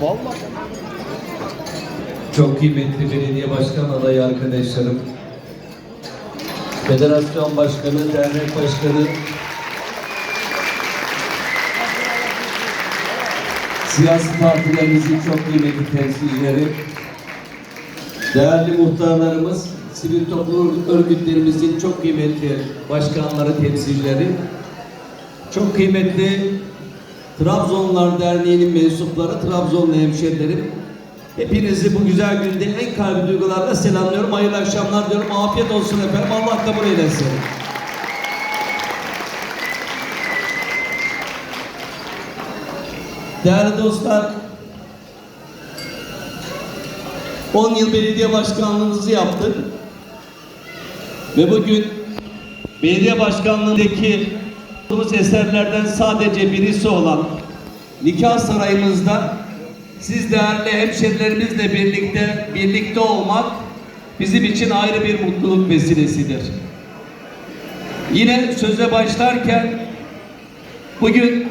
Vallahi. Çok kıymetli belediye başkan adayı arkadaşlarım, federasyon başkanı, dernek başkanı, siyasi partilerimizin çok kıymetli temsilcileri, değerli muhtarlarımız, sivil toplum örgütlerimizin çok kıymetli başkanları, temsilcileri, çok kıymetli Trabzonlar Derneği'nin mensupları, Trabzonlu hemşerilerim, hepinizi bu güzel günde en kalbi duygularla selamlıyorum. Hayırlı akşamlar diyorum. Afiyet olsun efendim. Allah kabul eylesin. Değerli dostlar, 10 yıl belediye başkanlığımızı yaptık. Ve bugün belediye başkanlığındaki yaptığımız eserlerden sadece birisi olan nikah sarayımızda siz değerli hemşerilerimizle birlikte birlikte olmak bizim için ayrı bir mutluluk vesilesidir. Yine söze başlarken bugün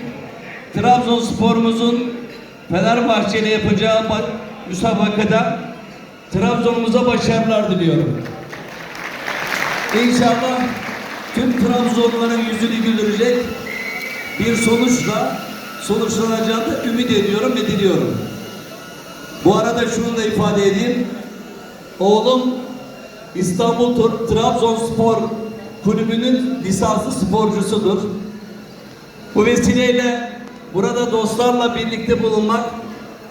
Trabzonspor'umuzun Fenerbahçe ile yapacağı ba- müsabakada Trabzon'umuza başarılar diliyorum. İnşallah tüm Trabzonluların yüzünü güldürecek bir sonuçla sonuçlanacağını ümit ediyorum ve diliyorum. Bu arada şunu da ifade edeyim. Oğlum İstanbul Trabzonspor Kulübü'nün lisanslı sporcusudur. Bu vesileyle burada dostlarla birlikte bulunmak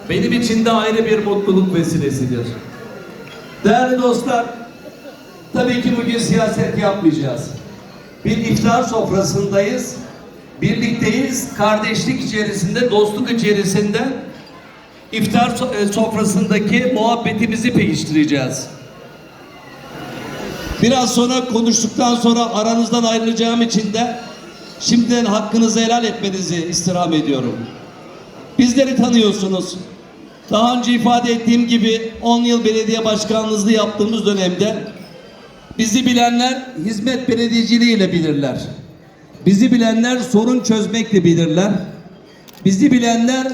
benim için de ayrı bir mutluluk vesilesidir. Değerli dostlar, tabii ki bugün siyaset yapmayacağız. Bir iftar sofrasındayız. Birlikteyiz. Kardeşlik içerisinde, dostluk içerisinde iftar e, sofrasındaki muhabbetimizi pekiştireceğiz. Biraz sonra konuştuktan sonra aranızdan ayrılacağım için de şimdiden hakkınızı helal etmenizi istirham ediyorum. Bizleri tanıyorsunuz. Daha önce ifade ettiğim gibi 10 yıl belediye başkanlığını yaptığımız dönemde bizi bilenler hizmet belediyeciliği ile bilirler. Bizi bilenler sorun çözmekle bilirler. Bizi bilenler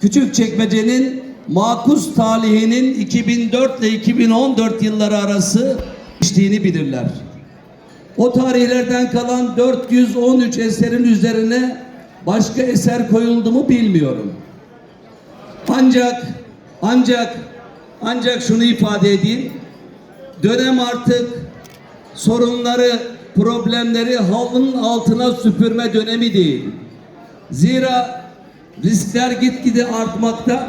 Küçükçekmece'nin makus talihinin 2004 ile 2014 yılları arası geçtiğini bilirler. O tarihlerden kalan 413 eserin üzerine başka eser koyuldu mu bilmiyorum. Ancak ancak ancak şunu ifade edeyim. Dönem artık sorunları, problemleri halının altına süpürme dönemi değil. Zira riskler gitgide artmakta.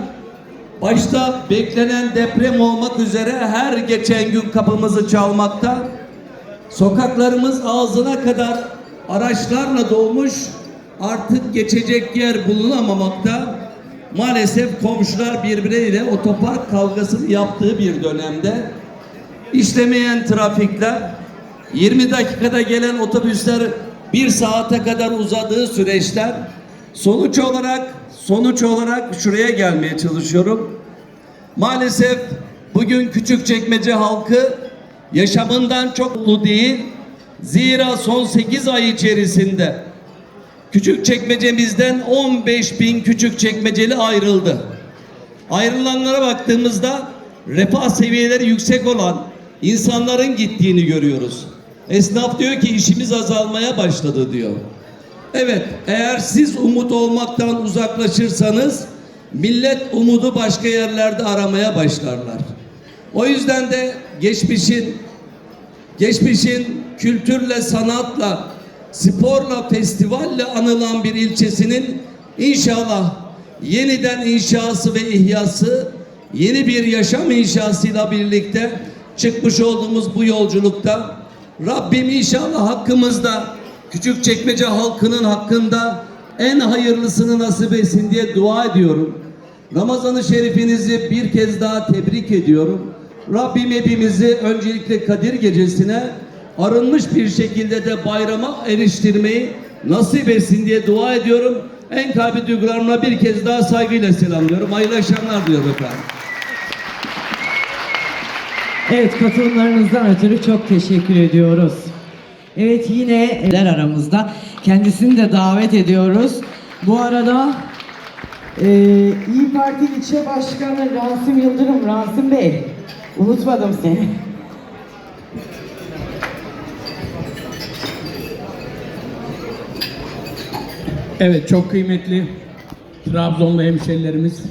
Başta beklenen deprem olmak üzere her geçen gün kapımızı çalmakta. Sokaklarımız ağzına kadar araçlarla dolmuş. Artık geçecek yer bulunamamakta. Maalesef komşular birbirleriyle otopark kavgasını yaptığı bir dönemde işlemeyen trafikler 20 dakikada gelen otobüsler bir saate kadar uzadığı süreçler sonuç olarak sonuç olarak şuraya gelmeye çalışıyorum. Maalesef bugün Küçükçekmece halkı yaşamından çok mutlu değil. Zira son 8 ay içerisinde küçük çekmecemizden 15 bin küçük çekmeceli ayrıldı. Ayrılanlara baktığımızda refah seviyeleri yüksek olan insanların gittiğini görüyoruz. Esnaf diyor ki işimiz azalmaya başladı diyor. Evet eğer siz umut olmaktan uzaklaşırsanız millet umudu başka yerlerde aramaya başlarlar. O yüzden de geçmişin geçmişin kültürle, sanatla, sporla, festivalle anılan bir ilçesinin inşallah yeniden inşası ve ihyası, yeni bir yaşam inşasıyla birlikte çıkmış olduğumuz bu yolculukta Rabbim inşallah hakkımızda Küçükçekmece halkının hakkında en hayırlısını nasip etsin diye dua ediyorum. Ramazan-ı Şerifinizi bir kez daha tebrik ediyorum. Rabbim hepimizi öncelikle Kadir Gecesi'ne arınmış bir şekilde de bayrama eriştirmeyi nasip etsin diye dua ediyorum. En kalbi duygularımla bir kez daha saygıyla selamlıyorum. Hayırlı akşamlar diliyorum efendim. Evet katılımlarınızdan ötürü çok teşekkür ediyoruz. Evet yine aramızda. Kendisini de davet ediyoruz. Bu arada Ee, İyi Parti ilçe başkanı Rasim Yıldırım, Rasim Bey. Unutmadım seni. Evet çok kıymetli Trabzonlu hemşerilerimiz,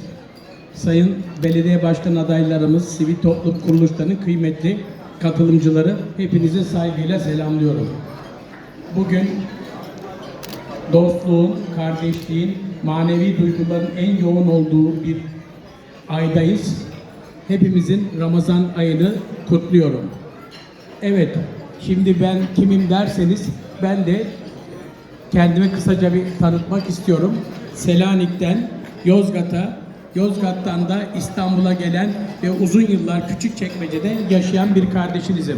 sayın belediye başkan adaylarımız, sivil toplum kuruluşlarının kıymetli katılımcıları hepinizi saygıyla selamlıyorum. Bugün dostluğun, kardeşliğin, manevi duyguların en yoğun olduğu bir aydayız. Hepimizin Ramazan ayını kutluyorum. Evet, şimdi ben kimim derseniz ben de kendimi kısaca bir tanıtmak istiyorum. Selanik'ten Yozgat'a, Yozgat'tan da İstanbul'a gelen ve uzun yıllar Küçükçekmece'de yaşayan bir kardeşinizim.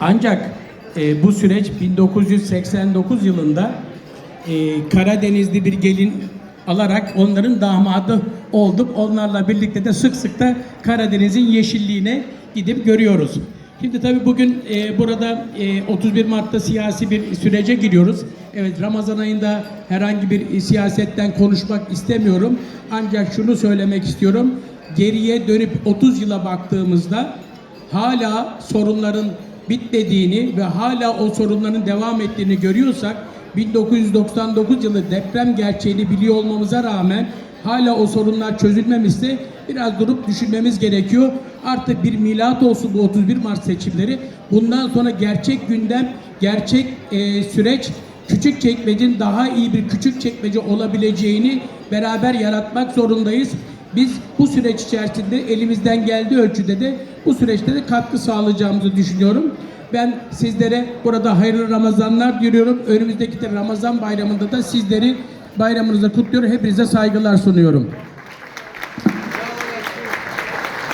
Ancak e, bu süreç 1989 yılında e, Karadenizli bir gelin alarak onların damadı olduk. Onlarla birlikte de sık sık da Karadeniz'in yeşilliğine gidip görüyoruz. Şimdi tabii bugün e, burada e, 31 Mart'ta siyasi bir sürece giriyoruz. Evet Ramazan ayında herhangi bir siyasetten konuşmak istemiyorum. Ancak şunu söylemek istiyorum. Geriye dönüp 30 yıla baktığımızda hala sorunların bitmediğini ve hala o sorunların devam ettiğini görüyorsak 1999 yılı deprem gerçeğini biliyor olmamıza rağmen hala o sorunlar çözülmemişse biraz durup düşünmemiz gerekiyor. Artık bir milat olsun bu 31 Mart seçimleri. Bundan sonra gerçek gündem, gerçek e, süreç küçük çekmecenin daha iyi bir küçük çekmece olabileceğini beraber yaratmak zorundayız. Biz bu süreç içerisinde elimizden geldiği ölçüde de bu süreçte de katkı sağlayacağımızı düşünüyorum. Ben sizlere burada hayırlı Ramazanlar diliyorum. Önümüzdeki de Ramazan bayramında da sizleri bayramınızda kutluyorum. Hepinize saygılar sunuyorum.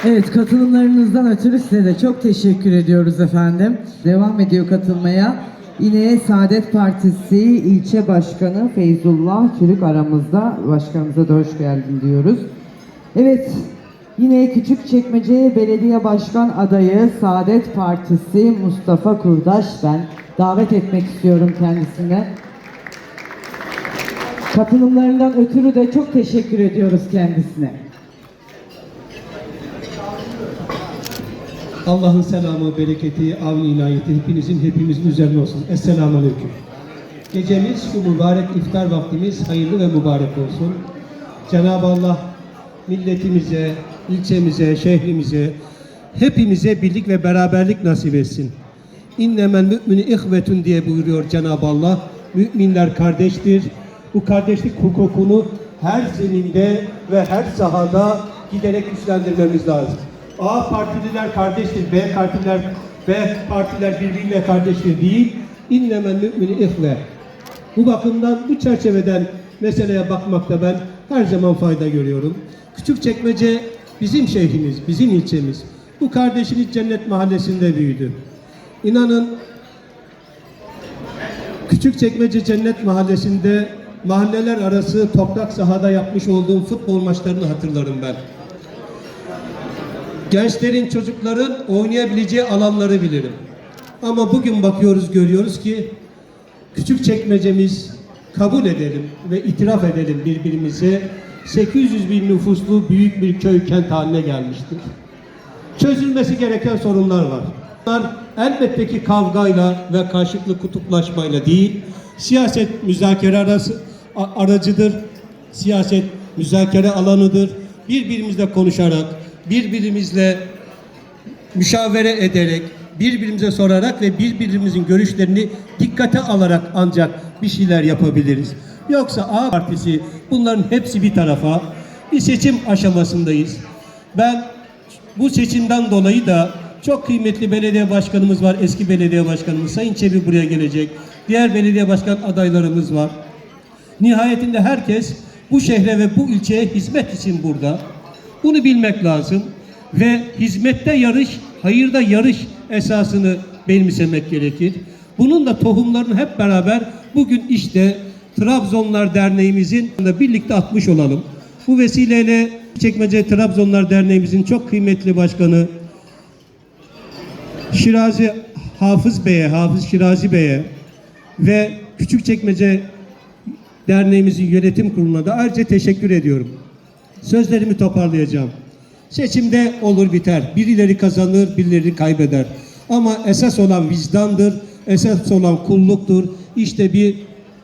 Evet katılımlarınızdan ötürü size de çok teşekkür ediyoruz efendim. Devam ediyor katılmaya. Yine Saadet Partisi ilçe başkanı Feyzullah Çürük aramızda. Başkanımıza da hoş geldin diyoruz. Evet yine Küçükçekmece Belediye Başkan adayı Saadet Partisi Mustafa Kurdaş ben davet etmek istiyorum kendisine. Katılımlarından ötürü de çok teşekkür ediyoruz kendisine. Allah'ın selamı, bereketi, avni inayeti hepinizin hepimizin üzerine olsun. Esselamu Aleyküm. Gecemiz şu mübarek iftar vaktimiz hayırlı ve mübarek olsun. Cenab-ı Allah milletimize, ilçemize, şehrimize, hepimize birlik ve beraberlik nasip etsin. İnnemel mümini ihvetun diye buyuruyor Cenab-ı Allah. Müminler kardeştir. Bu kardeşlik hukukunu her zeminde ve her sahada giderek güçlendirmemiz lazım. A partililer kardeştir, B partiler B partiler birbiriyle kardeştir değil. İnnemel mümini ihve. Bu bakımdan, bu çerçeveden meseleye bakmakta ben her zaman fayda görüyorum. Küçükçekmece bizim şehrimiz, bizim ilçemiz. Bu kardeşiniz Cennet Mahallesi'nde büyüdü. İnanın Küçükçekmece Cennet Mahallesi'nde mahalleler arası toprak sahada yapmış olduğum futbol maçlarını hatırlarım ben. Gençlerin, çocukların oynayabileceği alanları bilirim. Ama bugün bakıyoruz, görüyoruz ki küçük çekmecemiz kabul edelim ve itiraf edelim birbirimize 800 bin nüfuslu büyük bir köy kent haline gelmiştir. Çözülmesi gereken sorunlar var. Bunlar elbette ki kavgayla ve karşılıklı kutuplaşmayla değil, siyaset müzakere arası, aracıdır. Siyaset müzakere alanıdır. Birbirimizle konuşarak, birbirimizle müşavere ederek, birbirimize sorarak ve birbirimizin görüşlerini dikkate alarak ancak bir şeyler yapabiliriz. Yoksa A partisi bunların hepsi bir tarafa bir seçim aşamasındayız. Ben bu seçimden dolayı da çok kıymetli belediye başkanımız var. Eski belediye başkanımız Sayın Çebi buraya gelecek. Diğer belediye başkan adaylarımız var. Nihayetinde herkes bu şehre ve bu ilçeye hizmet için burada. Bunu bilmek lazım ve hizmette yarış, hayırda yarış esasını benimsemek gerekir. Bunun da tohumlarını hep beraber bugün işte Trabzonlar Derneğimizin da birlikte atmış olalım. Bu vesileyle Çekmece Trabzonlar Derneğimizin çok kıymetli başkanı Şirazi Hafız Bey'e, Hafız Şirazi Bey'e ve Küçükçekmece derneğimizin yönetim kuruluna da ayrıca teşekkür ediyorum. Sözlerimi toparlayacağım. Seçimde olur biter. Birileri kazanır, birileri kaybeder. Ama esas olan vicdandır, esas olan kulluktur. İşte bir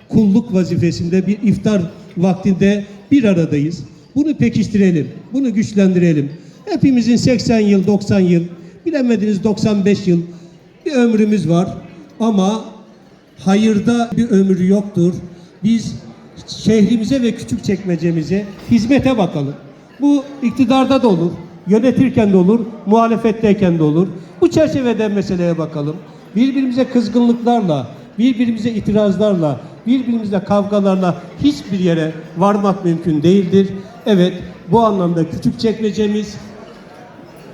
kulluk vazifesinde bir iftar vaktinde bir aradayız. Bunu pekiştirelim, bunu güçlendirelim. Hepimizin 80 yıl, 90 yıl, bilemediniz 95 yıl bir ömrümüz var. Ama hayırda bir ömrü yoktur. Biz şehrimize ve küçük çekmecemize hizmete bakalım. Bu iktidarda da olur, yönetirken de olur, muhalefetteyken de olur. Bu çerçevede meseleye bakalım. Birbirimize kızgınlıklarla, birbirimize itirazlarla, birbirimizle kavgalarla hiçbir yere varmak mümkün değildir. Evet, bu anlamda küçük çekmecemiz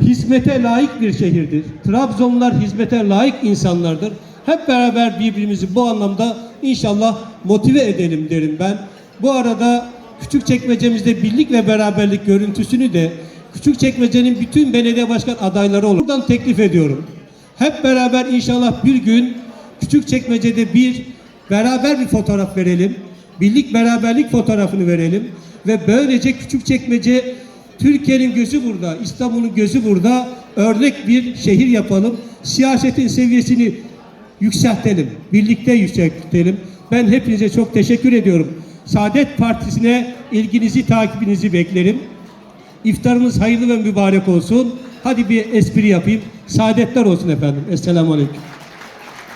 hizmete layık bir şehirdir. Trabzonlular hizmete layık insanlardır. Hep beraber birbirimizi bu anlamda inşallah motive edelim derim ben. Bu arada küçük çekmecemizde birlik ve beraberlik görüntüsünü de küçük çekmecenin bütün belediye başkan adayları olur. Buradan teklif ediyorum. Hep beraber inşallah bir gün küçük çekmecede bir beraber bir fotoğraf verelim. Birlik beraberlik fotoğrafını verelim ve böylece küçük çekmece Türkiye'nin gözü burada, İstanbul'un gözü burada. Örnek bir şehir yapalım. Siyasetin seviyesini yükseltelim. Birlikte yükseltelim. Ben hepinize çok teşekkür ediyorum. Saadet Partisi'ne ilginizi, takibinizi beklerim. İftarınız hayırlı ve mübarek olsun. Hadi bir espri yapayım. Saadetler olsun efendim. Esselamu Aleyküm.